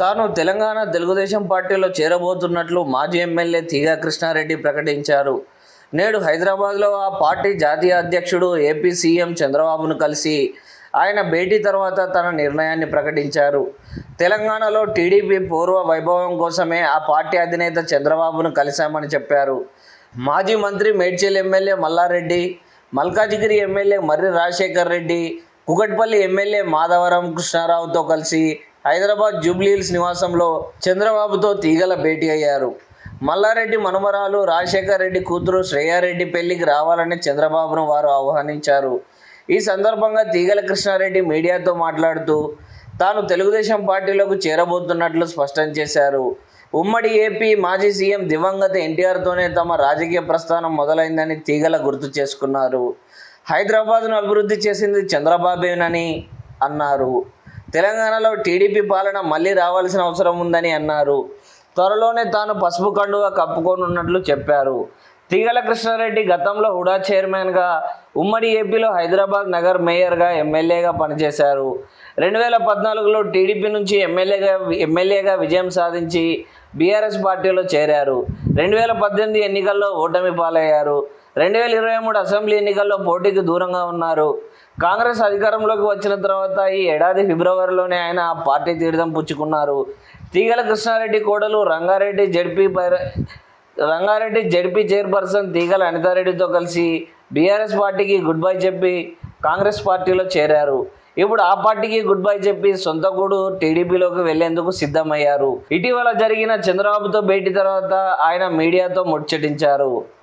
తాను తెలంగాణ తెలుగుదేశం పార్టీలో చేరబోతున్నట్లు మాజీ ఎమ్మెల్యే తీగా కృష్ణారెడ్డి ప్రకటించారు. నేడు హైదరాబాద్లో ఆ పార్టీ జాతీయ అధ్యక్షుడు ఏపీ సీఎం చంద్రబాబును కలిసి ఆయన భేటీ తర్వాత తన నిర్ణయాన్ని ప్రకటించారు. తెలంగాణలో టీడీపీ పూర్వ వైభవం కోసమే ఆ పార్టీ అధినేత చంద్రబాబును కలిశామని చెప్పారు. మాజీ మంత్రి Medchal MLA Malla Reddy Malkajgiri MLA Marri Rajasekhar Reddy Kukatpally MLA Madhavaram కృష్ణారావుతో కలిసి హైదరాబాద్ జూబ్లీహిల్స్ నివాసంలో చంద్రబాబుతో తీగల భేటీ అయ్యారు. మల్లారెడ్డి మనుమరాలు రాజశేఖర్ రెడ్డి కూతురు శ్రేయారెడ్డి పెళ్ళికి రావాలని చంద్రబాబును వారు ఆహ్వానించారు. ఈ సందర్భంగా తీగల కృష్ణారెడ్డి మీడియాతో మాట్లాడుతూ తాను తెలుగుదేశం పార్టీలోకి చేరబోతున్నట్లు స్పష్టం చేశారు. ఉమ్మడి ఏపీ మాజీ సీఎం దివంగత ఎన్టీఆర్తోనే తమ రాజకీయ ప్రస్థానం మొదలైందని తీగల గుర్తు చేసుకున్నారు. హైదరాబాద్ను అభివృద్ధి చేసింది చంద్రబాబేనని అన్నారు. తెలంగాణలో టీడీపీ పాలన మళ్ళీ రావాల్సిన అవసరం ఉందని అన్నారు. త్వరలోనే తాను పసుపు కండుగా కప్పుకోనున్నట్లు చెప్పారు. తీగల కృష్ణారెడ్డి గతంలో హుడా చైర్మన్గా ఉమ్మడి ఏపీలో హైదరాబాద్ నగర్ మేయర్గా ఎమ్మెల్యేగా పనిచేశారు. రెండు వేల పద్నాలుగులో టీడీపీ నుంచి ఎమ్మెల్యేగా ఎమ్మెల్యేగా విజయం సాధించి బీఆర్ఎస్ పార్టీలో చేరారు. రెండు వేల పద్దెనిమిది ఎన్నికల్లో ఓటమి పాలయ్యారు. రెండు వేల ఇరవై మూడు అసెంబ్లీ ఎన్నికల్లో పోటీకి దూరంగా ఉన్నారు. కాంగ్రెస్ అధికారంలోకి వచ్చిన తర్వాత ఈ ఏడాది ఫిబ్రవరిలోనే ఆయన ఆ పార్టీ తీర్థం పుచ్చుకున్నారు. తీగల కృష్ణారెడ్డి కోడలు Rangareddy ZP Rangareddy ZP chairperson Teegala అనితారెడ్డితో కలిసి బీఆర్ఎస్ పార్టీకి గుడ్ బై చెప్పి కాంగ్రెస్ పార్టీలో చేరారు. ఇప్పుడు ఆ పార్టీకి గుడ్ బై చెప్పి సొంత కూడు టీడీపీలోకి వెళ్ళేందుకు సిద్ధమయ్యారు. ఇటీవల జరిగిన చంద్రబాబుతో భేటీ తర్వాత ఆయన మీడియాతో ముచ్చటించారు.